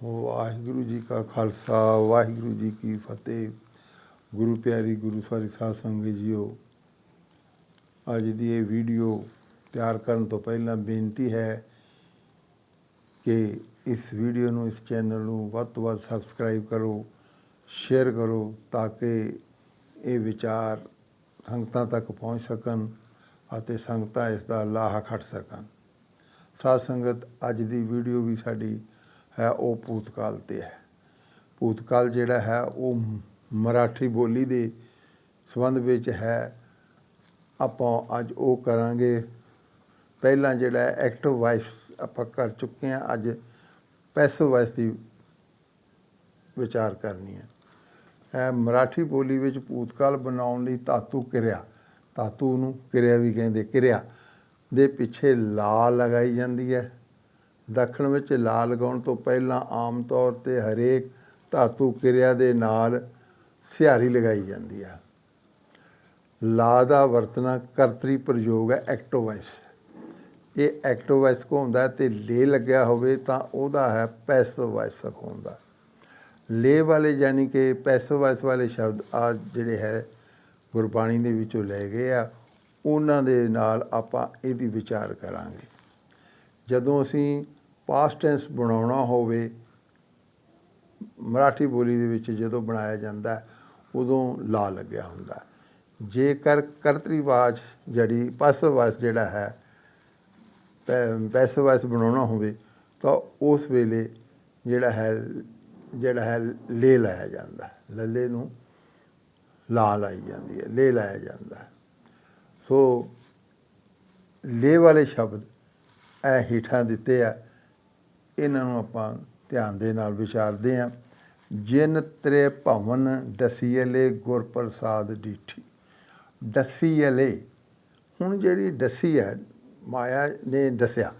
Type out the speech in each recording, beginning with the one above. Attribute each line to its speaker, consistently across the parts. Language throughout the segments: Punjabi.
Speaker 1: ਵਾਹਿਗੁਰੂ ਜੀ ਕਾ ਖਾਲਸਾ, ਵਾਹਿਗੁਰੂ ਜੀ ਕੀ ਫਤਿਹ। ਗੁਰੂ ਪਿਆਰੀ ਗੁਰੂ ਸਾਰੀ ਸਾਧ ਸੰਗਤ ਜੀਓ, ਅੱਜ ਦੀ ਇਹ ਵੀਡੀਓ ਤਿਆਰ ਕਰਨ ਤੋਂ ਪਹਿਲਾਂ ਬੇਨਤੀ ਹੈ ਕਿ ਇਸ ਵੀਡੀਓ ਨੂੰ, ਇਸ ਚੈਨਲ ਨੂੰ ਵੱਧ ਤੋਂ ਵੱਧ ਸਬਸਕ੍ਰਾਈਬ ਕਰੋ, ਸ਼ੇਅਰ ਕਰੋ ਤਾਂ ਕਿ ਇਹ ਵਿਚਾਰ ਸੰਗਤਾਂ ਤੱਕ ਪਹੁੰਚ ਸਕਣ ਅਤੇ ਸੰਗਤਾਂ ਇਸ ਦਾ ਲਾਹਾ ਖੱਟ ਸਕਣ। ਸਾਧ ਸੰਗਤ, ਅੱਜ ਦੀ ਵੀਡੀਓ ਵੀ ਸਾਡੀ ਹੈ ਉਹ ਭੂਤਕਾਲ ਤੇ ਹੈ। ਭੂਤਕਾਲ ਜਿਹੜਾ ਹੈ ਉਹ ਮਰਾਠੀ ਬੋਲੀ ਦੇ ਸੰਬੰਧ ਵਿੱਚ ਹੈ। ਆਪਾਂ ਅੱਜ ਉਹ ਕਰਾਂਗੇ। ਪਹਿਲਾਂ ਜਿਹੜਾ ਐਕਟਿਵ ਵਾਇਸ ਆਪਾਂ ਕਰ ਚੁੱਕੇ ਹਾਂ। ਅੱਜ ਪੈਸਿਵ ਵਾਇਸ ਦੀ ਵਿਚਾਰ ਕਰਨੀ ਹੈ। ਮਰਾਠੀ ਬੋਲੀ ਵਿੱਚ ਭੂਤਕਾਲ ਬਣਾਉਣ ਲਈ ਧਾਤੂ ਕਿਰਿਆ, ਧਾਤੂ ਨੂੰ ਕਿਰਿਆ ਵੀ ਕਹਿੰਦੇ ਕਿਰਿਆ ਦੇ ਪਿੱਛੇ ਲਾ ਲਗਾਈ ਜਾਂਦੀ ਹੈ। ਦੱਖਣ ਵਿੱਚ ਲਾ ਲਗਾਉਣ ਤੋਂ ਪਹਿਲਾਂ ਆਮ ਤੌਰ ਤੇ ਹਰੇਕ ਧਾਤੂ ਕਿਰਿਆ ਦੇ ਨਾਲ ਸਿਹਾਰੀ ਲਗਾਈ ਜਾਂਦੀ ਹੈ ਲਾ ਦਾ ਵਰਤਣਾ ਕਰਤਰੀ ਪ੍ਰਯੋਗ ਹੈ ਐਕਟਿਵ ਇਹ ਐਕਟਿਵ ਕੋ ਹੁੰਦਾ ਤੇ ਲੇ ਲੱਗਿਆ ਹੋਵੇ ਤਾਂ ਉਹਦਾ ਹੈ ਪੈਸਿਵ ਵਾਇਸ ਹੁੰਦਾ। ਲੇ ਵਾਲੇ ਯਾਨੀ ਕਿ ਪੈਸਿਵ ਵਾਇਸ ਵਾਲੇ ਸ਼ਬਦ ਆ ਜਿਹੜੇ ਹੈ ਗੁਰਬਾਣੀ ਦੇ ਵਿੱਚੋਂ ਲੈ ਗਏ ਆ, ਉਹਨਾਂ ਦੇ ਨਾਲ ਆਪਾਂ ਇਹਦੀ ਵਿਚਾਰ ਕਰਾਂਗੇ। ਜਦੋਂ ਅਸੀਂ ਪਾਸਟ ਟੈਂਸ ਬਣਾਉਣਾ ਹੋਵੇ, ਮਰਾਠੀ ਬੋਲੀ ਦੇ ਵਿੱਚ ਜਦੋਂ ਬਣਾਇਆ ਜਾਂਦਾ ਉਦੋਂ ਲਾ ਲੱਗਿਆ ਹੁੰਦਾ ਜੇਕਰ ਕਰਤਰੀਵਾਚ ਜਿਹੜੀ ਪਾਸਵਾਸ ਜਿਹੜਾ ਹੈ ਪੈਸਵਾਸ ਬਣਾਉਣਾ ਹੋਵੇ, ਤਾਂ ਉਸ ਵੇਲੇ ਜਿਹੜਾ ਹੈ ਜਿਹੜਾ ਹੈ ਲੇ ਲਾਇਆ ਜਾਂਦਾ ਲੱਲੇ ਨੂੰ ਲਾ ਲਾਈ ਜਾਂਦੀ ਹੈ, ਲੇ ਲਾਇਆ ਜਾਂਦਾ ਸੋ, ਲੇ ਵਾਲੇ ਸ਼ਬਦ ਇਹ ਹੀਠਾਂ ਦਿੱਤੇ ਆ। ਇਹਨਾਂ ਨੂੰ ਆਪਾਂ ਧਿਆਨ ਦੇ ਨਾਲ ਵਿਚਾਰਦੇ ਹਾਂ। ਜਿਨ ਤ੍ਰੇ ਭਵਨ ਡਸੀਲੇ ਗੁਰ ਪ੍ਰਸਾਦ ਡੀਠੀ। ਡਸੀਲੇ ਹੁਣ ਜਿਹੜੀ ਡਸੀ ਹੈ ਮਾਇਆ ਨੇ ਦੱਸਿਆ,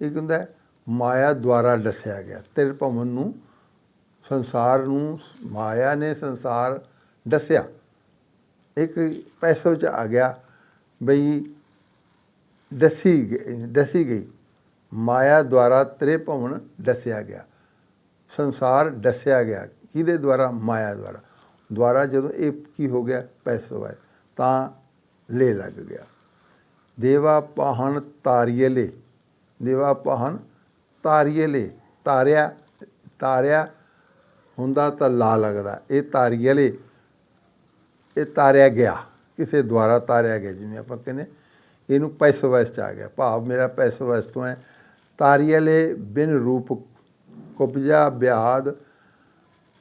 Speaker 1: ਇਹ ਕਹਿੰਦਾ ਮਾਇਆ ਦੁਆਰਾ ਦੱਸਿਆ ਗਿਆ। ਤੇਰੇ ਭਵਨ ਨੂੰ, ਸੰਸਾਰ ਨੂੰ, ਮਾਇਆ ਨੇ ਸੰਸਾਰ ਦੱਸਿਆ। ਇੱਕ ਪੈਸੋ ਚ ਆ ਗਿਆ ਬਈ ਦਸੀ ਗਈ- ਦਸੀ ਗਈ। ਮਾਇਆ ਦੁਆਰਾ ਤ੍ਰੇ ਭਵਨ ਦੱਸਿਆ ਗਿਆ। ਸੰਸਾਰ ਦੱਸਿਆ ਗਿਆ। ਕਿਹਦੇ ਦੁਆਰਾ? ਮਾਇਆ ਦੁਆਰਾ। ਦੁਆਰਾ ਜਦੋਂ ਇਹ ਕੀ ਹੋ ਗਿਆ? ਪੈਸੋ ਹੈ ਤਾਂ ਲੈ ਲੱਗ ਗਿਆ। ਦੇਵਾ ਪਾਹਨ ਤਾਰੀਲੇ ਦੇਵਾ ਪਾਹਨ ਤਾਰੀਲੇ ਤਾਰਿਆ ਤਾਰਿਆ ਹੁੰਦਾ ਤਾਂ ਲਾ ਲੱਗਦਾ। ਇਹ ਤਾਰੀਲੇ ਇਹ ਤਾਰਿਆ ਗਿਆ। ਕਿਸੇ ਦੁਆਰਾ ਤਾਰਿਆ ਗਿਆ। ਜਿਵੇਂ ਆਪਾਂ ਕਹਿੰਦੇ, ਇਹਨੂੰ ਪੈਸਵਸ ਚ ਆ ਗਿਆ। ਭਾਵ ਮੇਰਾ ਪੈਸੋ ਪੈਸਵਸ ਤੋਂ ਹੈ। ਤਾਰੀਲੇ ਬਿਨ ਰੂਪ ਕੁਬਜਾ ਬਿਆਦ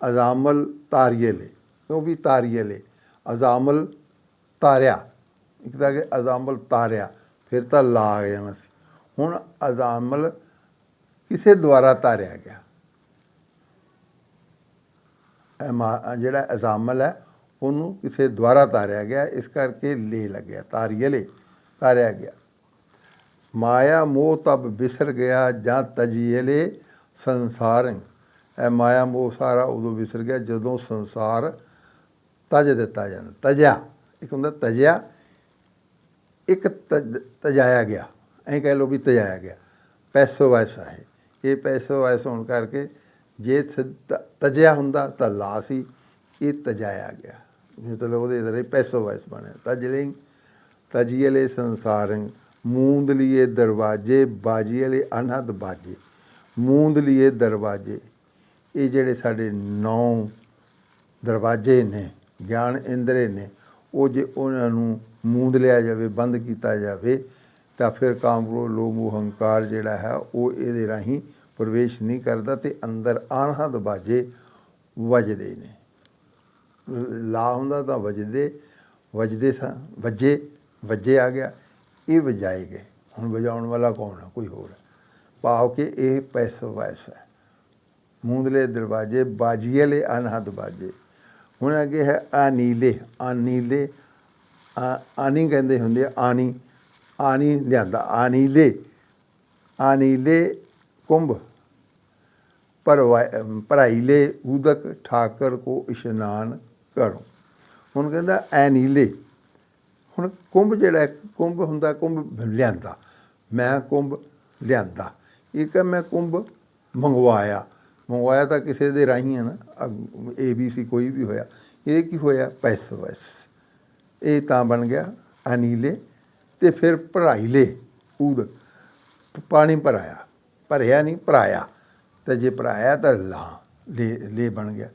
Speaker 1: ਅਜ਼ਾਮਲ ਤਾਰੀਲੇ ਉਹ ਵੀ ਤਾਰੀਲੇ ਅਜ਼ਾਮਲ ਤਾਰਿਆ। ਇੱਕ ਤਾਂ ਕਿ ਅਜ਼ਾਮਲ ਤਾਰਿਆ। ਫਿਰ ਤਾਂ ਲਾ ਆ ਜਾਣਾ ਸੀ ਹੁਣ ਅਜ਼ਾਮਲ ਕਿਸੇ ਦੁਆਰਾ ਤਾਰਿਆ ਗਿਆ। ਜਿਹੜਾ ਅਜ਼ਾਮਲ ਹੈ, ਉਹਨੂੰ ਕਿਸੇ ਦੁਆਰਾ ਤਾਰਿਆ ਗਿਆ। ਇਸ ਕਰਕੇ ਲੇ ਲੱਗਿਆ। ਤਾਰੀਲੇ ਤਾਰਿਆ ਗਿਆ। ਮਾਇਆ ਮੋਹ ਤਬ ਵਿਸਰ ਗਿਆ ਜਾਂ ਤਜੀਲੇ ਸੰਸਾਰ। ਇਹ ਮਾਇਆ ਮੋਹ ਸਾਰਾ ਉਦੋਂ ਵਿਸਰ ਗਿਆ ਜਦੋਂ ਸੰਸਾਰ ਤਜ ਦਿੱਤਾ ਜਾਂਦਾ। ਤਜਿਆ, ਇੱਕ ਹੁੰਦਾ ਤਜਿਆ, ਇੱਕ ਤਜ- ਤਜਾਇਆ ਗਿਆ। ਐਂ ਕਹਿ ਲਓ ਵੀ ਤਜਾਇਆ ਗਿਆ। ਪੈਸੋ ਵੈਸਾ ਹੈ ਇਹ। ਪੈਸੋ ਵੈਸਾ ਹੋਣ ਕਰਕੇ ਜੇ ਸਿ- ਤਜਿਆ ਹੁੰਦਾ ਤਾਂ ਲਾ ਸੀ ਇਹ ਤਜਾਇਆ ਗਿਆ। ਮਤਲਬ ਉਹਦੇ ਇਧਰ ਪੈਸੋ ਵੈਸ ਬਣਿਆ। ਤਜਲਿੰਗ ਤਜੀਲੇ ਸੰਸਾਰੰ। ਮੂੰਦ ਲਿਏ ਦਰਵਾਜੇ ਬਾਜੀਲੇ ਅਨਹਦ ਬਾਜੇ। ਮੂੰਦ ਲਿਏ ਦਰਵਾਜੇ। ਇਹ ਜਿਹੜੇ ਸਾਡੇ ਨੌ ਦਰਵਾਜੇ ਨੇ, ਗਿਆਨ ਇੰਦਰੇ ਨੇ, ਉਹ ਜੇ ਉਹਨਾਂ ਨੂੰ ਮੂੰਦ ਲਿਆ ਜਾਵੇ, ਬੰਦ ਕੀਤਾ ਜਾਵੇ, ਤਾਂ ਫਿਰ ਕਾਮ ਕ੍ਰੋਧ, ਲੋਭ ਮੋਹ ਹੰਕਾਰ ਜਿਹੜਾ ਹੈ, ਉਹ ਇਹਦੇ ਰਾਹੀਂ ਪ੍ਰਵੇਸ਼ ਨਹੀਂ ਕਰਦਾ ਤੇ ਅੰਦਰ ਅਨਹਦ ਬਾਜੇ ਵੱਜਦੇ ਨੇ। ਲਾ ਹੁੰਦਾ ਤਾਂ ਵੱਜਦੇ ਵੱਜਦੇ ਸਾਂ ਵੱਜੇ ਵੱਜੇ ਆ ਗਿਆ। ਇਹ ਵਜਾਏ ਗਏ। ਹੁਣ ਵਜਾਉਣ ਵਾਲਾ ਕੌਣ ਹੈ ਕੋਈ ਹੋਰ ਹੈ ਭਾਵ ਕਿ ਇਹ ਪੈਸੋ ਵੈਸਾ ਮੂੰਦਲੇ ਦਰਵਾਜੇ ਬਾਜੀਲੇ ਅਨਹਦ ਬਾਜੇ। ਹੁਣ ਅੱਗੇ ਹੈ ਆਨੀਲੇ ਆਨੀਲੇ ਆ- ਆਨੀ ਕਹਿੰਦੇ ਹੁੰਦੇ ਆਨੀ। ਆਨੀ ਲਿਆਂਦਾ ਆਨੀਲੇ ਆਨੀਲੇ ਕੁੰਭ। ਪਰਵਾ- ਭਰਾਈਲੇ ਉਦਕ ਠਾਕਰ ਕੋ ਇਸ਼ਨਾਨ ਕਰੋ। ਹੁਣ ਕਹਿੰਦਾ ਐਨੀਲੇ ਹੁਣ ਕੁੰਭ ਜਿਹੜਾ ਕੁੰਭ ਹੁੰਦਾ, ਕੁੰਭ ਲਿਆਂਦਾ। ਮੈਂ ਕੁੰਭ ਲਿਆਂਦਾ। ਇੱਕ ਹੈ ਮੈਂ ਕੁੰਭ ਮੰਗਵਾਇਆ? ਮੰਗਵਾਇਆ ਤਾਂ ਕਿਸੇ ਦੇ ਰਾਹੀਂ ਹੈ ਨਾ ਏ ਬੀ ਸੀ ਕੋਈ ਵੀ ਹੋਇਆ। ਇਹ ਕੀ ਹੋਇਆ? ਪੈਸਵਸ ਇਹ ਤਾਂ ਬਣ ਗਿਆ ਅਨੀਲੇ ਤੇ ਫਿਰ ਭਰਾਈ ਭਰਾਈਲੇ, ਊਦ। ਪਾਣੀ ਭਰਾਇਆ। ਭਰਿਆ ਨਹੀਂ, ਭਰਾਇਆ। ਤਾਂ ਜੇ ਭਰਾਇਆ ਤਾਂ ਲਾ, ਲੈ ਲੈ ਬਣ ਗਿਆ।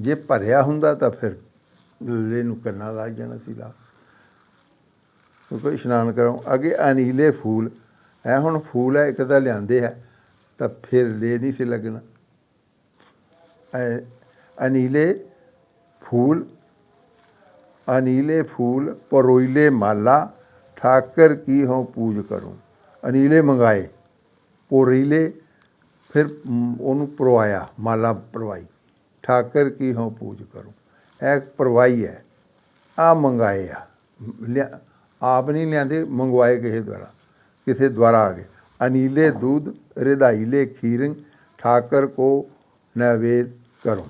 Speaker 1: ਜੇ ਭਰਿਆ ਹੁੰਦਾ ਤਾਂ ਫਿਰ ਲੈ ਨੂੰ ਕਰਨਾ ਲੱਗ ਜਾਣਾ ਸੀ ਲਾ। ਕੋਈ ਇਸ਼ਨਾਨ ਕਰੋ। ਅੱਗੇ ਅਨੀਲੇ ਫੂਲ ਐ ਹੁਣ ਫੂਲ ਹੈ, ਇੱਕ ਤਾਂ ਲਿਆਂਦੇ ਹੈ, ਤਾਂ ਫਿਰ ਲੈ ਨਹੀਂ ਸੀ ਲੱਗਣਾ। ਐ ਅਨੀਲੇ ਫੂਲ ਅਨੀਲੇ ਫੂਲ, ਪਰੋਈਲੇ ਮਾਲਾ, ਠਾਕਰ ਕੀ ਹੋ ਪੂਜ ਕਰੂੰ। ਅਨੀਲੇ ਮੰਗਾਏ ਪੋਰੀਲੇ ਫਿਰ ਉਹਨੂੰ ਪਰਵਾਇਆ ਮਾਲਾ ਪਰਵਾਈ, ਠਾਕਰ ਕੀ ਹੋ ਪੂਜ ਕਰੂੰ। ਇਹ ਪਰਵਾਈ ਹੈ ਆ ਮੰਗਾਏ ਆ, ਲਿਆ- ਆਪ ਨਹੀਂ ਲਿਆਂਦੇ, ਮੰਗਵਾਏ ਕਿਸੇ ਦੁਆਰਾ। ਕਿਸੇ ਦੁਆਰਾ ਆ ਗਏ। ਅਨੀਲੇ ਦੁੱਧ, ਰਿਧਾਈਲੇ ਖੀਰੰ ਠਾਕਰ ਕੋ ਨੈਵੇਦ ਕਰੋ।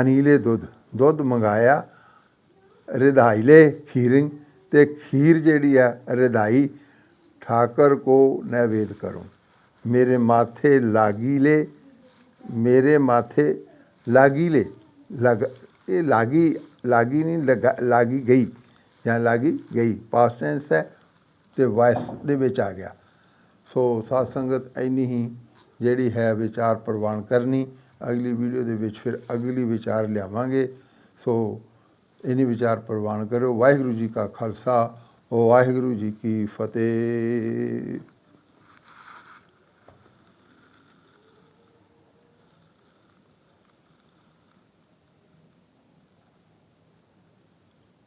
Speaker 1: ਅਨੀਲੇ ਦੁੱਧ। ਦੁੱਧ ਮੰਗਾਇਆ, ਰਿਧਾਈਲੇ ਖੀਰੰ ਤੇ ਖੀਰ ਜਿਹੜੀ ਆ, ਰਿਧਾਈ, ਠਾਕਰ ਕੋ ਨੈਵੇਦ ਕਰੋ। ਮੇਰੇ ਮਾਥੇ ਲਾਗੀਲੇ, ਮੇਰੇ ਮਾਥੇ ਲਾਗੀਲੇ, ਲਗ, ਇਹ ਲਾਗੀ ਲਾਗੀ ਨਹੀਂ ਲਗਾ, ਲਾਗੀ ਗਈ। ਜਾਂ ਲਾਗੀ ਗਈ ਪਾਸਟ ਟੈਂਸ ਹੈ ਤੇ ਵਾਇਸ ਦੇ ਵਿੱਚ ਆ ਗਿਆ। ਸੋ ਸਾਧ ਸੰਗਤ, ਇੰਨੀ ਹੀ ਜਿਹੜੀ ਹੈ ਵਿਚਾਰ ਪ੍ਰਵਾਨ ਕਰਨੀ, ਅਗਲੀ ਵੀਡੀਓ ਦੇ ਵਿੱਚ ਫਿਰ ਅਗਲੀ ਵਿਚਾਰ ਲਿਆਵਾਂਗੇ। ਸੋ ਇਨੀ ਵਿਚਾਰ ਪ੍ਰਵਾਨ ਕਰੋ ਵਾਹਿਗੁਰੂ ਜੀ ਕਾ ਖਾਲਸਾ, ਵਾਹਿਗੁਰੂ ਜੀ ਕੀ ਫਤਿਹ।